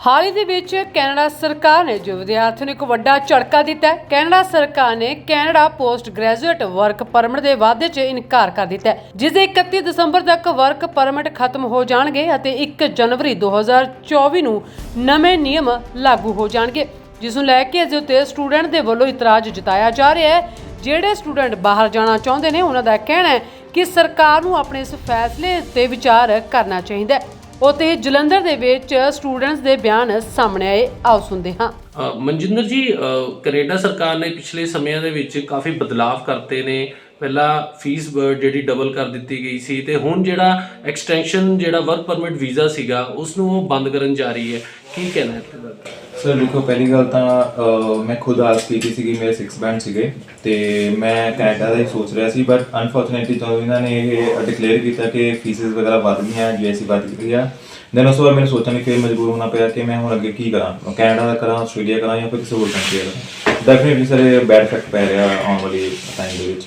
ਹਾਲ ਹੀ ਦੇ ਵਿੱਚ ਕੈਨੇਡਾ ਸਰਕਾਰ ਨੇ, ਜੋ ਵਿਦਿਆਰਥੀਆਂ ਨੂੰ ਇੱਕ ਵੱਡਾ ਝਟਕਾ ਦਿੱਤਾ ਹੈ, ਕੈਨੇਡਾ ਸਰਕਾਰ ਨੇ Canada post graduate work permit ਦੇ ਵਾਅਦੇ 'ਚ ਇਨਕਾਰ ਕਰ ਦਿੱਤਾ ਹੈ, ਜਿਸ ਦੇ 31 ਦਸੰਬਰ ਤੱਕ ਵਰਕ ਪਰਮਿਟ ਖਤਮ ਹੋ ਜਾਣਗੇ ਅਤੇ 1 ਜਨਵਰੀ 2024 ਨੂੰ ਨਵੇਂ ਨਿਯਮ ਲਾਗੂ ਹੋ ਜਾਣਗੇ, ਜਿਸ ਨੂੰ ਲੈ ਕੇ ਇਸ ਦੇ ਉੱਤੇ ਸਟੂਡੈਂਟ ਦੇ ਵੱਲੋਂ ਇਤਰਾਜ਼ ਜਤਾਇਆ ਜਾ ਰਿਹਾ ਹੈ। ਜਿਹੜੇ ਸਟੂਡੈਂਟ ਬਾਹਰ ਜਾਣਾ ਚਾਹੁੰਦੇ ਨੇ, ਉਹਨਾਂ ਦਾ ਕਹਿਣਾ ਹੈ ਕਿ ਸਰਕਾਰ ਨੂੰ ਆਪਣੇ ਇਸ ਫੈਸਲੇ ਉੱਤੇ ਵਿਚਾਰ ਕਰਨਾ ਚਾਹੀਦਾ ਹੈ। ਉਤੇ ਜਲੰਧਰ ਦੇ ਵਿੱਚ ਸਟੂਡੈਂਟਸ ਦੇ ਬਿਆਨ ਸਾਹਮਣੇ ਆਏ। ਆਓ ਸੁਣਦੇ ਹਾਂ। ਮਨਜਿੰਦਰ ਜੀ ਅ, ਕੈਨੇਡਾ ਸਰਕਾਰ ਨੇ ਪਿਛਲੇ ਸਮਿਆਂ ਦੇ ਵਿੱਚ ਕਾਫੀ ਬਦਲਾਵ ਕਰਤੇ ਨੇ। ਪਹਿਲਾਂ ਫੀਸ ਜਿਹੜੀ ਡਬਲ ਕਰ ਦਿੱਤੀ ਗਈ ਸੀ ਤੇ ਹੁਣ ਜਿਹੜਾ ਐਕਸਟੈਂਸ਼ਨ ਜਿਹੜਾ ਵਰਕ ਪਰਮਿਟ ਵੀਜ਼ਾ ਸੀਗਾ ਉਸ ਨੂੰ ਉਹ ਬੰਦ ਕਰਨ ਜਾ ਰਹੀ ਹੈ। ਕੀ ਕਹਿਣਾ ਹੈ ਤੁਹਾਡਾ ਸਰ ਦੇਖੋ ਪਹਿਲੀ ਗੱਲ ਤਾਂ ਅਹ, ਮੈਂ ਖੁਦ ਆਸ ਕੀਤੀ ਸੀਗੀ ਮੇਰੇ 6 ਬੈਂਡ ਸੀਗੇ ਤੇ ਮੈਂ ਕੈਨੇਡਾ ਦਾ ਹੀ ਸੋਚ ਰਿਹਾ ਸੀ ਬਟ ਅਨਫੋਰਚੂਨੇਟਲੀ ਜਦੋਂ ਇਹਨਾਂ ਨੇ ਇਹ ਡਿਕਲੇਅਰ ਕੀਤਾ ਕਿ ਫੀਸਿਸ ਵਗੈਰਾ ਵੱਧ ਗਈਆਂ ਯੂਐਸਸੀ ਵੱਧ ਗਈ ਆ ਦੈਨ ਉਸ ਤੋਂ ਬਾਅਦ ਮੈਨੂੰ ਸੋਚਣ ਲਈ ਫਿਰ ਮਜਬੂਰ ਹੋਣਾ ਪਿਆ ਕਿ ਮੈਂ ਹੁਣ ਅੱਗੇ ਕੀ ਕਰਾਂ ਕੈਨੇਡਾ ਦਾ ਕਰਾਂ ਆਸਟ੍ਰੇਲੀਆ ਕਰਾਂ ਜਾਂ ਫਿਰ ਕਿਸੇ ਹੋਰ ਕੰਟਰੀ ਦਾ ਕਰਾਂ ਡੈਫੀਨਿਟਲੀ ਸਰ ਇਹ ਬੈਡ ਇਫੈਕਟ ਪੈ ਰਿਹਾ ਆਉਣ ਵਾਲੀ ਟਾਈਮ ਦੇ ਵਿੱਚ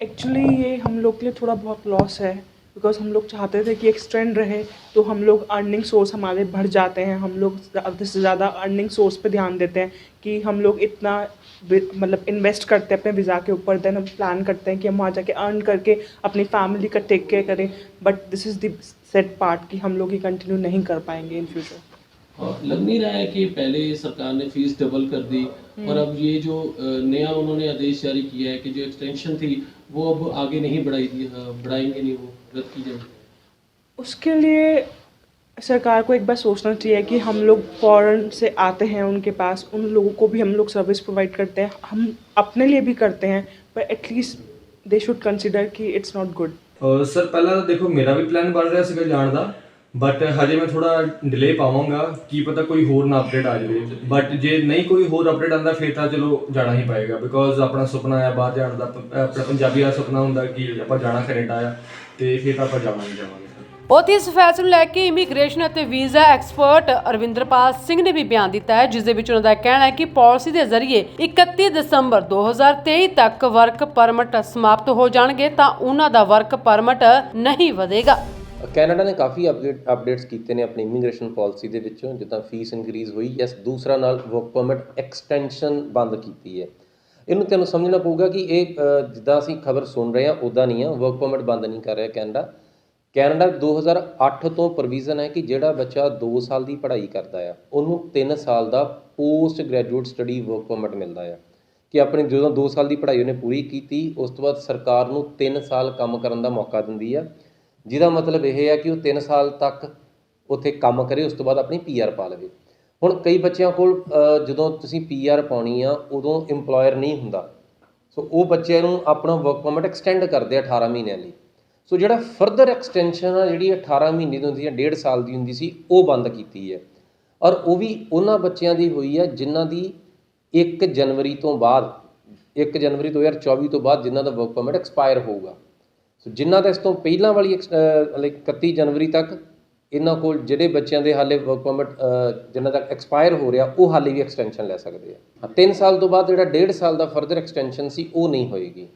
एक्चुअली ये हम लोग के लिए थोड़ा बहुत लॉस है बिकॉज़ हम लोग चाहते थे कि एक स्ट्रेंड रहे तो हम लोग अर्निंग सोर्स हमारे बढ़ जाते हैं। हम लोग ज़्यादा से ज़्यादा अर्निंग सोर्स पे ध्यान देते हैं कि हम लोग इतना मतलब इन्वेस्ट करते हैं अपने वीज़ा के ऊपर। देन हम प्लान करते हैं कि हम वहाँ जाके अर्न करके अपनी फैमिली का टेक केयर करें। But this is the sad part कि हम लोग ये कंटिन्यू नहीं कर पाएँगे इन फ्यूचर हाँ, लग नहीं रहा है कि पहले सरकार ने फ़ीस डबल कर दी? और अब ये जो अ, नया उन्होंने आदेश जारी किया है कि जो एक्सटेंशन थी वो अब आगे नहीं बढ़ाई दी अ, बढ़ाएंगे नहीं वो रद्द की जाएगी उसके लिए सरकार को एक बार सोचना चाहिए कि हम लोग फॉरेन से आते हैं उनके पास उन लोगों को भी हम लोग सर्विस प्रोवाइड करते हैं हम अपने लिए भी करते हैं पर एटलीस्ट दे शुड कंसिडर कि इट्स नॉट गुड ਸਰ ਪਹਿਲਾਂ ਤਾਂ ਦੇਖੋ ਮੇਰਾ ਵੀ ਪਲਾਨ ਬਣ ਰਿਹਾ ਸੀਗਾ ਜਾਣ ਦਾ ਬਟ ਹਜੇ ਮੈਂ ਥੋੜਾ ਡਿਲੇ ਪਾਵਾਂਗਾ, ਕੀ ਪਤਾ ਕੋਈ ਹੋਰ ਨਾ ਅਪਡੇਟ ਆ ਜਾਵੇ। ਬਟ ਜੇ ਨਹੀਂ ਕੋਈ ਹੋਰ ਅਪਡੇਟ ਆਂਦਾ ਫਿਰ ਤਾਂ ਚਲੋ ਜਾਣਾ ਹੀ ਪਏਗਾ। ਬਿਕੋਜ਼ ਆਪਣਾ ਸੁਪਨਾ ਹੈ ਬਾਹਰ ਜਾਣ ਦਾ ਆਪਣਾ ਪੰਜਾਬੀ ਦਾ ਸੁਪਨਾ ਹੁੰਦਾ ਕਿ ਆਪਾਂ ਜਾਣਾ ਕੈਨੇਡਾ ਆ, ਤੇ ਫਿਰ ਤਾਂ ਆਪਾਂ ਜਾਣਾ ਹੀ ਜਾਵਾਂਗੇ। ਉਥੇ ਇਸ ਫੈਸਲੇ ਨੂੰ ਲੈ ਕੇ ਇਮੀਗ੍ਰੇਸ਼ਨ ਅਤੇ ਵੀਜ਼ਾ ਐਕਸਪਰਟ ਅਰਵਿੰਦਰਪਾਲ ਸਿੰਘ ਨੇ ਵੀ ਬਿਆਨ ਦਿੱਤਾ ਹੈ, ਜਿਸ ਦੇ ਵਿੱਚ ਉਹਨਾਂ ਦਾ ਕਹਿਣਾ ਹੈ ਕਿ ਪਾਲਿਸੀ ਦੇ ਜ਼ਰੀਏ 31 ਦਸੰਬਰ 2023 ਤੱਕ ਵਰਕ ਪਰਮਿਟ ਸਮਾਪਤ ਹੋ ਜਾਣਗੇ, ਤਾਂ ਉਹਨਾਂ ਦਾ ਵਰਕ ਪਰਮਿਟ ਨਹੀਂ ਵਧੇਗਾ। ਕੈਨੇਡਾ ਨੇ ਕਾਫੀ ਅਪਡੇਟ ਅਪਡੇਟਸ ਕੀਤੇ ਨੇ ਆਪਣੀ ਇਮੀਗ੍ਰੇਸ਼ਨ ਪਾਲਿਸੀ ਦੇ ਵਿੱਚੋਂ, ਜਿੱਦਾਂ ਫੀਸ ਇਨਕਰੀਜ਼ ਹੋਈ ਯੈਸ ਦੂਸਰਾ ਨਾਲ ਵਰਕ ਪਰਮਿਟ ਐਕਸਟੈਂਸ਼ਨ ਬੰਦ ਕੀਤੀ ਹੈ। ਇਹਨੂੰ ਤੁਹਾਨੂੰ ਸਮਝਣਾ ਪਊਗਾ ਕਿ ਇਹ ਜਿੱਦਾਂ ਅਸੀਂ ਖਬਰ ਸੁਣ ਰਹੇ ਹਾਂ ਉਦਾਂ ਨਹੀਂ ਆ ਵਰਕ ਪਰਮਿਟ ਬੰਦ ਨਹੀਂ ਕਰ ਰਿਹਾ ਕੈਨੇਡਾ। ਕੈਨੇਡਾ 2008 ਤੋਂ ਪ੍ਰੋਵੀਜ਼ਨ ਹੈ ਕਿ ਜਿਹੜਾ ਬੱਚਾ 2 ਸਾਲ ਦੀ ਪੜ੍ਹਾਈ ਕਰਦਾ ਆ, ਉਹਨੂੰ 3 ਸਾਲ ਦਾ post graduate study work permit ਮਿਲਦਾ ਆ। ਕਿ ਆਪਣੀ ਜਦੋਂ 2 ਸਾਲ ਦੀ ਪੜ੍ਹਾਈ ਉਹਨੇ ਪੂਰੀ ਕੀਤੀ, ਉਸ ਤੋਂ ਬਾਅਦ ਸਰਕਾਰ ਨੂੰ 3 ਸਾਲ ਕੰਮ ਕਰਨ ਦਾ ਮੌਕਾ ਦਿੰਦੀ ਆ। ਜਿਹਦਾ ਮਤਲਬ ਇਹ ਹੈ ਕਿ ਉਹ 3 ਸਾਲ ਤੱਕ ਉੱਥੇ ਕੰਮ ਕਰੇ, ਉਸ ਤੋਂ ਬਾਅਦ ਆਪਣੀ ਪੀਆਰ ਪਾ ਲਵੇ। ਹੁਣ ਕਈ ਬੱਚਿਆਂ ਕੋਲ ਜਦੋਂ ਤੁਸੀਂ ਪੀਆਰ ਪਾਉਣੀ ਆ, ਉਦੋਂ EMPLOYER ਨਹੀਂ ਹੁੰਦਾ। ਸੋ ਉਹ ਬੱਚਿਆਂ ਨੂੰ ਆਪਣਾ ਵਰਕ ਪਰਮਿਟ ਐਕਸਟੈਂਡ ਕਰਦੇ ਆ 18 ਮਹੀਨਿਆਂ ਲਈ। ਸੋ ਜਿਹੜਾ ਫਰਦਰ ਐਕਸਟੈਂਸ਼ਨ ਆ, ਜਿਹੜੀ 18 ਮਹੀਨੇ ਦੀ ਹੁੰਦੀ ਹੈ 1.5 ਸਾਲ ਦੀ ਹੁੰਦੀ ਸੀ, ਉਹ ਬੰਦ ਕੀਤੀ ਹੈ। ਔਰ ਉਹ ਵੀ ਉਹਨਾਂ ਬੱਚਿਆਂ ਦੀ ਹੋਈ ਹੈ ਜਿਨ੍ਹਾਂ ਦੀ 1 ਜਨਵਰੀ ਤੋਂ ਬਾਅਦ 1 ਜਨਵਰੀ 2024 ਤੋਂ ਬਾਅਦ ਜਿਨ੍ਹਾਂ ਦਾ ਵਰਕ ਪਰਮਿਟ ਐਕਸਪਾਇਰ ਹੋਊਗਾ। ਸੋ ਜਿਨ੍ਹਾਂ ਦਾ ਇਸ ਤੋਂ ਪਹਿਲਾਂ ਵਾਲੀ ਐਕਸ- ਲਾਈਕ 31 ਜਨਵਰੀ ਤੱਕ, ਇਹਨਾਂ ਕੋਲ ਜਿਹੜੇ ਬੱਚਿਆਂ ਦੇ ਹਾਲੇ ਵਰਕ ਪਰਮਿਟ ਜਿਨ੍ਹਾਂ ਦਾ ਐਕਸਪਾਇਰ ਹੋ ਰਿਹਾ, ਉਹ ਹਾਲੇ ਵੀ ਐਕਸਟੈਂਸ਼ਨ ਲੈ ਸਕਦੇ ਆ। 3 ਸਾਲ ਤੋਂ ਬਾਅਦ ਜਿਹੜਾ 1.5 ਸਾਲ ਦਾ ਫਰਦਰ ਐਕਸਟੈਂਸ਼ਨ ਸੀ, ਉਹ ਨਹੀਂ ਹੋਏਗੀ।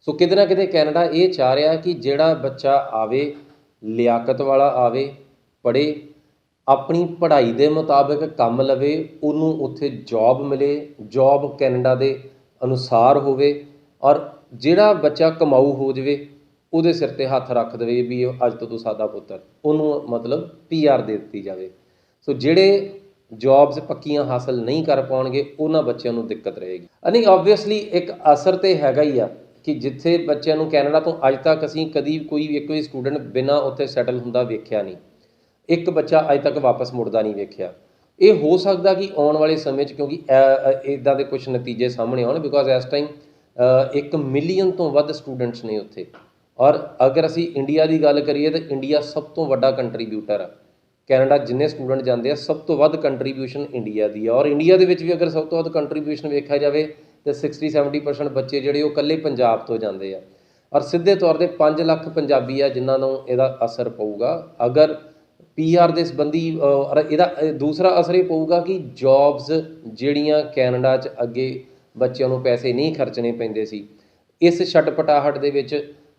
ਸੋ ਕਿਤੇ ਨਾ ਕਿਤੇ ਕੈਨੇਡਾ ਇਹ ਚਾਹ ਰਿਹਾ ਕਿ ਜਿਹੜਾ ਬੱਚਾ ਆਵੇ, ਲਿਆਕਤ ਵਾਲਾ ਆਵੇ, ਪੜ੍ਹੇ, ਆਪਣੀ ਪੜ੍ਹਾਈ ਦੇ ਮੁਤਾਬਕ ਕੰਮ ਲਵੇ, ਉਹਨੂੰ ਉੱਥੇ ਜੌਬ ਮਿਲੇ ਜੌਬ ਕੈਨੇਡਾ ਦੇ ਅਨੁਸਾਰ ਹੋਵੇ, ਔਰ ਜਿਹੜਾ ਬੱਚਾ ਕਮਾਊ ਹੋ ਜਾਵੇ ਉਹਦੇ ਸਿਰ ਤੇ ਹੱਥ ਰੱਖ ਦੇਵੇ ਵੀ ਅੱਜ ਤੋਂ ਤੂੰ ਸਾਦਾ ਪੁੱਤਰ। ਉਹਨੂੰ ਮਤਲਬ ਪੀਆਰ ਦੇ ਦਿੱਤੀ ਜਾਵੇ। ਸੋ ਜਿਹੜੇ ਜੌਬਸ ਪੱਕੀਆਂ ਹਾਸਲ ਨਹੀਂ ਕਰ ਪਾਉਣਗੇ, ਉਹਨਾਂ ਬੱਚਿਆਂ ਨੂੰ ਦਿੱਕਤ ਰਹੇਗੀ। ਅਨੀ ਆਬਵੀਅਸਲੀ ਇੱਕ ਅਸਰ ਤੇ ਹੈਗਾ ਹੀ ਆ ਕਿ ਜਿੱਥੇ ਬੱਚਿਆਂ ਨੂੰ ਕੈਨੇਡਾ ਤੋਂ ਅੱਜ ਤੱਕ ਅਸੀਂ ਕਦੀ ਕੋਈ ਇੱਕ ਵੀ ਸਟੂਡੈਂਟ ਬਿਨਾਂ ਉੱਥੇ ਸੈਟਲ ਹੁੰਦਾ ਵੇਖਿਆ ਨਹੀਂ। ਇੱਕ ਬੱਚਾ ਅੱਜ ਤੱਕ ਵਾਪਸ ਮੁੜਦਾ ਨਹੀਂ ਵੇਖਿਆ। ਇਹ ਹੋ ਸਕਦਾ ਕਿ ਆਉਣ ਵਾਲੇ ਸਮੇਂ 'ਚ ਕਿਉਂਕਿ ਇਦਾਂ ਦੇ ਕੁਝ ਨਤੀਜੇ ਸਾਹਮਣੇ ਆਉਣ ਬਿਕੋਜ਼ ਇਸ ਟਾਈਮ 1 ਮਿਲੀਅਨ ਤੋਂ ਵੱਧ ਸਟੂਡੈਂਟਸ ਨੇ ਉੱਥੇ। ਔਰ ਅਗਰ ਅਸੀਂ ਇੰਡੀਆ ਦੀ ਗੱਲ ਕਰੀਏ ਤਾਂ ਇੰਡੀਆ ਸਭ ਤੋਂ ਵੱਡਾ ਕੰਟਰੀਬਿਊਟਰ ਆ। ਕੈਨੇਡਾ ਜਿੰਨੇ ਸਟੂਡੈਂਟ ਜਾਂਦੇ ਆ, ਸਭ ਤੋਂ ਵੱਧ ਕੰਟਰੀਬਿਊਸ਼ਨ ਇੰਡੀਆ ਦੀ ਆ। ਔਰ ਇੰਡੀਆ ਦੇ ਵਿੱਚ ਵੀ ਅਗਰ ਸਭ ਤੋਂ ਵੱਧ ਕੰਟਰੀਬਿਊਸ਼ਨ ਵੇਖਿਆ ਜਾਵੇ ਤਾਂ 60 70% ਬੱਚੇ ਜਿਹੜੇ ਉਹ ਇਕੱਲੇ ਪੰਜਾਬ ਤੋਂ ਜਾਂਦੇ ਆ। ਔਰ ਸਿੱਧੇ ਤੌਰ ਤੇ 5 ਲੱਖ ਪੰਜਾਬੀ ਆ ਜਿਨ੍ਹਾਂ ਨੂੰ ਇਹਦਾ ਅਸਰ ਪਊਗਾ। ਅਗਰ ਪੀਆਰ ਦੇ ਸੰਬੰਧੀ ਇਹਦਾ ਦੂਸਰਾ ਅਸਰ ਇਹ ਪਊਗਾ ਕਿ ਜੌਬਸ ਜਿਹੜੀਆਂ ਕੈਨੇਡਾ 'ਚ ਅੱਗੇ ਬੱਚਿਆਂ ਨੂੰ ਪੈਸੇ ਨਹੀਂ ਖਰਚਣੇ ਪੈਂਦੇ ਸੀ, ਇਸ ਛਟਪਟਾਹਟ ਦੇ ਵਿੱਚ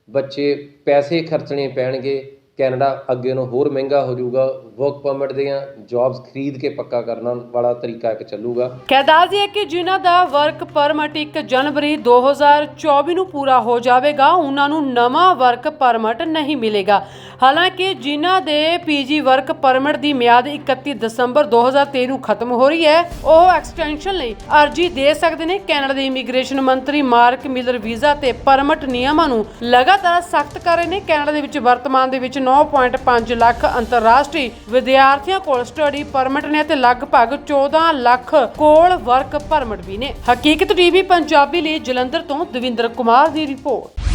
ਬੱਚੇ ਪੈਸੇ ਖਰਚਣੇ ਪੈਣਗੇ, ਕੈਨੇਡਾ ਅੱਗੇ ਨੂੰ ਹੋਰ ਮਹਿੰਗਾ ਹੋ ਜਾਊਗਾ ਵਰਕ ਪਰਮਿਟ ਦੀਆਂ ਜੌਬਸ ਖਰੀਦ ਕੇ ਪੱਕਾ ਕਰਨ ਵਾਲਾ ਤਰੀਕਾ ਇੱਕ ਚੱਲੂਗਾ। ਕਹਿ ਦੱਸ ਦਈਏ ਕਿ ਜਿਨ੍ਹਾਂ ਦਾ ਵਰਕ ਪਰਮਿਟ 1 ਜਨਵਰੀ 2024 ਨੂੰ ਪੂਰਾ ਹੋ ਜਾਵੇਗਾ, ਉਹਨਾਂ ਨੂੰ ਨਵਾਂ ਵਰਕ ਪਰਮਿਟ ਨਹੀਂ ਮਿਲੇਗਾ। ਹਾਲਾਂਕਿ ਜਿਨ੍ਹਾਂ ਦੇ ਪੀਜੀ ਵਰਕ ਪਰਮਿਟ ਦੀ ਮਿਆਦ 31 ਦਸੰਬਰ 2023 ਨੂੰ ਖਤਮ ਹੋ ਰਹੀ ਹੈ, ਉਹ ਐਕਸਟੈਂਸ਼ਨ ਲਈ ਅਰਜੀ ਦੇ ਸਕਦੇ ਨੇ। ਕੈਨੇਡਾ ਦੇ ਇਮੀਗ੍ਰੇਸ਼ਨ ਮੰਤਰੀ ਮਾਰਕ ਮਿਲਰ ਵੀਜ਼ਾ ਤੇ ਪਰਮਿਟ ਨਿਯਮਾਂ ਨੂੰ ਲਗਾਤਾਰ ਸਖਤ ਕਰ ਰਹੇ ਨੇ। ਕੈਨੇਡਾ ਦੇ ਵਿੱਚ ਵਰਤਮਾਨ ਦੇ ਵਿੱਚ 9.5 ਲੱਖ ਅੰਤਰਰਾਸ਼ਟਰੀ ਵਿਦਿਆਰਥੀਆਂ ਕੋਲ ਸਟੱਡੀ ਪਰਮਿਟ ਨੇ ਤੇ ਲਗਭਗ 14 ਲੱਖ ਕੋਲ ਵਰਕ ਪਰਮਿਟ ਵੀ ਨੇ। ਹਕੀਕਤ ਟੀਵੀ, ਪੰਜਾਬੀ ਲਈ ਜਲੰਧਰ ਤੋਂ ਦਵਿੰਦਰ ਕੁਮਾਰ ਦੀ ਰਿਪੋਰਟ।